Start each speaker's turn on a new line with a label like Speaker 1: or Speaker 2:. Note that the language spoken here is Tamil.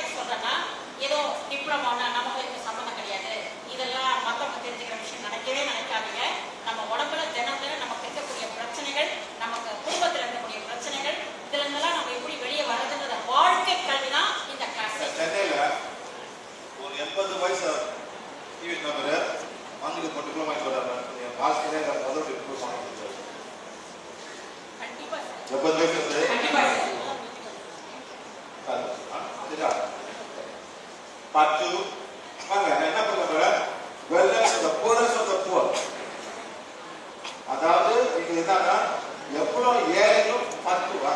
Speaker 1: எதுக்கு சொல்கிறேன்னா ஏதோ டிப்ளமோனா நமக்கு இதுக்கு சம்மந்தம் கிடையாது. இதெல்லாம் மத்தவங்க தெரிஞ்சுக்கிற விஷயம் நினைக்கவே நினைக்காதீங்க நம்ம உடம்புல தினம் தினம் நமக்கு இருக்கக்கூடிய பிரச்சனைகள் நமக்கு குடும்பத்தில் இருக்கக்கூடிய பிரச்சனைகள் இதுல இருந்தெல்லாம் நம்ம எப்படி வெளியே வர்றதுன்றத வாழ்க்கை கல்வி தான் இந்த கிளாஸ்
Speaker 2: சென்னையில் ஒரு எண்பது வயசு டிவி நம்பர் ஆங்கில டிப்ளமா சொல்றாங்க என் பாஸ்டரே நான்
Speaker 1: கண்டிப்பா
Speaker 2: எண்பது வயசு அதுதான். பத்து. பாருங்க என்ன பண்ண போற வெல்லஸ் ஆஃப் அதாவது இது என்னன்னா எவ்வளவு ஏழையும் பத்து. ரூபா